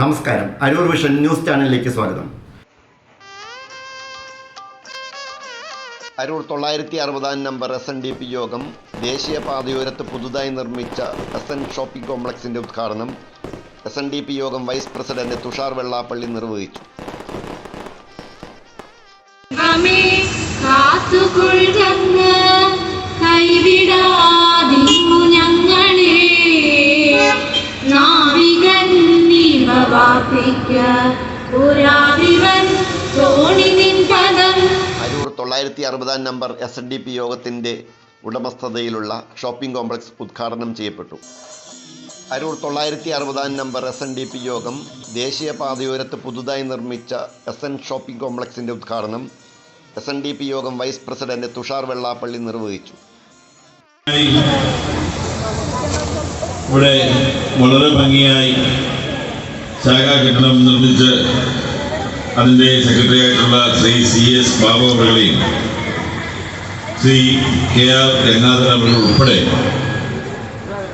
നമസ്കാരം. Aroor vision news ചാനലിലേക്ക് സ്വാഗതം. അരൂർ തൊള്ളായിരത്തി അറുപതാം number S N D P യോഗം ദേശീയപാതയോരത്ത് പുതുതായി നിർമ്മിച്ച എസ് എൻ ഷോപ്പിംഗ് കോംപ്ലക്സിന്റെ ഉദ്ഘാടനം എസ് എൻ ഡി പി യോഗം വൈസ് പ്രസിഡന്റ് തുഷാർ വെള്ളാപ്പള്ളി നിർവഹിച്ചു. പദം അരൂർ തൊള്ളായിരത്തി അറുപതാം number S N D P യോഗത്തിന്റെ ഉടമസ്ഥതയിലുള്ള ഷോപ്പിംഗ് കോംപ്ലക്സ് ഉദ്ഘാടനം ചെയ്യപ്പെട്ടു. അരൂർ തൊള്ളായിരത്തി അറുപതാം number S N D P യോഗം ദേശീയപാതയോരത്ത് പുതുതായി നിർമ്മിച്ച എസ് എൻ ഷോപ്പിംഗ് കോംപ്ലക്സിന്റെ ഉദ്ഘാടനം എസ് എൻ ഡി പി യോഗം വൈസ് പ്രസിഡന്റ് തുഷാർ വെള്ളാപ്പള്ളി നിർവഹിച്ചു. ഇവിടെ വളരെ ഭംഗിയായി ശാഖാ കെട്ടിടം നിർമ്മിച്ച് അതിന്റെ സെക്രട്ടറി ആയിട്ടുള്ള ശ്രീ സി എസ് ബാബു അവരുടെയും ശ്രീ കെ ആർ രംഗനാഥൻ അവരുടെ ഉൾപ്പെടെ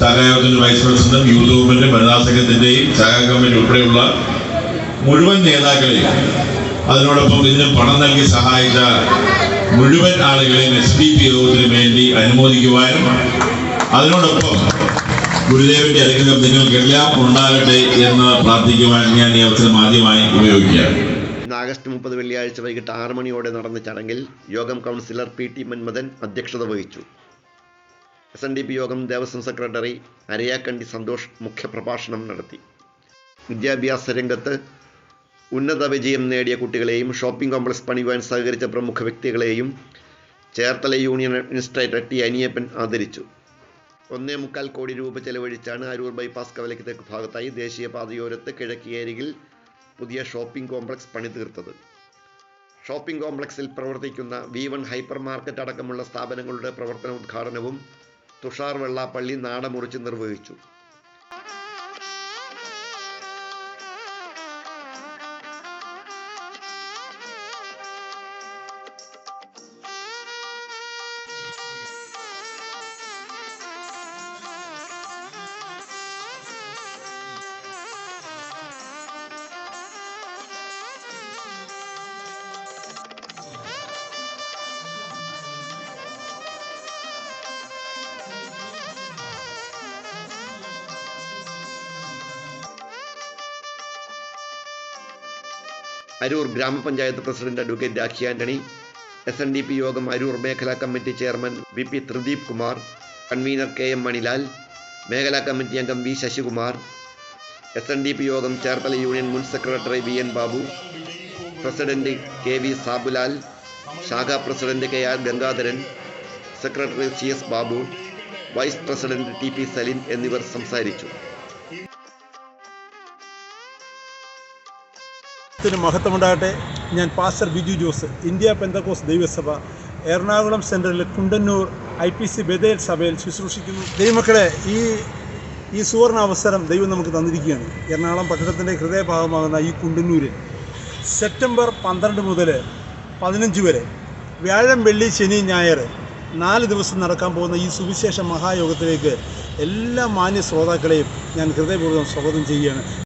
ചാകായോഗത്തിന്റെ വൈസ് പ്രസിഡന്റും യൂത്ത് ഗവൺമെന്റും വനിതാ സംഘത്തിന്റെയും ശാഖാ കമ്മിറ്റി ഉൾപ്പെടെയുള്ള മുഴുവൻ നേതാക്കളെയും അതിനോടൊപ്പം ഇതിന് പണം നൽകി സഹായിച്ച മുഴുവൻ ആളുകളെയും എസ് പി പി യോഗത്തിന് വേണ്ടി അനുമോദിക്കുവാനും അതിനോടൊപ്പം ഗുരുദേവന്റെ അനുഗ്രഹം നിങ്ങൾക്കെല്ലാം ഉണ്ടാകട്ടെ എന്ന് പ്രാർത്ഥിക്കുവാൻ ഞാൻ ഈ അവസരം ആദ്യമായി ഉപയോഗിക്കുകയാണ്. ആഗസ്റ്റ് മുപ്പത് വെള്ളിയാഴ്ച വൈകിട്ട് ആറ് മണിയോടെ നടന്ന ചടങ്ങിൽ യോഗം കൗൺസിലർ പി ടി മന്മഥൻ അധ്യക്ഷത വഹിച്ചു. എസ് എൻ ഡി പി യോഗം ദേവസ്വം സെക്രട്ടറി അരയാക്കണ്ടി സന്തോഷ് മുഖ്യപ്രഭാഷണം നടത്തി. വിദ്യാഭ്യാസ രംഗത്ത് ഉന്നത വിജയം നേടിയ കുട്ടികളെയും ഷോപ്പിംഗ് കോംപ്ലക്സ് പണിയുവാൻ സഹകരിച്ച പ്രമുഖ വ്യക്തികളെയും Cherthala union administrator T Aniyappan ആദരിച്ചു. ഒന്നേ മുക്കാൽ കോടി രൂപ ചെലവഴിച്ചാണ് അരൂർ ബൈപ്പാസ് കവലയ്ക്ക് തെക്ക് ഭാഗത്തായി ദേശീയപാതയോരത്ത് കിഴക്കിയേരിയിൽ പുതിയ ഷോപ്പിംഗ് കോംപ്ലക്സ് പണിതീർത്തത്. ഷോപ്പിംഗ് കോംപ്ലക്സിൽ പ്രവർത്തിക്കുന്ന വി വൺ ഹൈപ്പർ മാർക്കറ്റ് അടക്കമുള്ള സ്ഥാപനങ്ങളുടെ പ്രവർത്തന ഉദ്ഘാടനവും തുഷാർ വെള്ളാപ്പള്ളി നാടമുറിച്ച് നിർവഹിച്ചു. അരൂർ ഗ്രാമപഞ്ചായത്ത് president advocate Rakhi Antony S N D P യോഗം അരൂർ മേഖലാ committee chairman V P Thrideep Kumar convener K M Manilal മേഖലാ കമ്മിറ്റി അംഗം V Sasikumar S N D P യോഗം ചേർത്തല യൂണിയൻ മുൻ secretary V N Babu president K V Sabulal ശാഖാ president K R Gangadharan secretary C S Babu vice president T P Salin എന്നിവർ സംസാരിച്ചു. ത്തിന് മഹത്വമുണ്ടാകട്ടെ. ഞാൻ pastor Biju Jose India Pentecostal ദൈവസഭ Ernakulam central Kundannoor I P C Bethel സഭയിൽ ശുശ്രൂഷിക്കുന്നു. ദൈവമക്കളെ ഈ ഈ സുവർണ അവസരം ദൈവം നമുക്ക് തന്നിരിക്കുകയാണ്. എറണാകുളം പട്ടണത്തിന്റെ ഹൃദയഭാഗമാകുന്ന ഈ കുണ്ടന്നൂരിൽ സെപ്റ്റംബർ പന്ത്രണ്ട് മുതൽ പതിനഞ്ച് വരെ വ്യാഴം വെള്ളി ശനി ഞായർ നാല് ദിവസം നടക്കാൻ പോകുന്ന ഈ സുവിശേഷ മഹായോഗത്തിലേക്ക് എല്ലാ മാന്യ ശ്രോതാക്കളെയും ഞാൻ ഹൃദയപൂർവം സ്വാഗതം ചെയ്യുകയാണ്.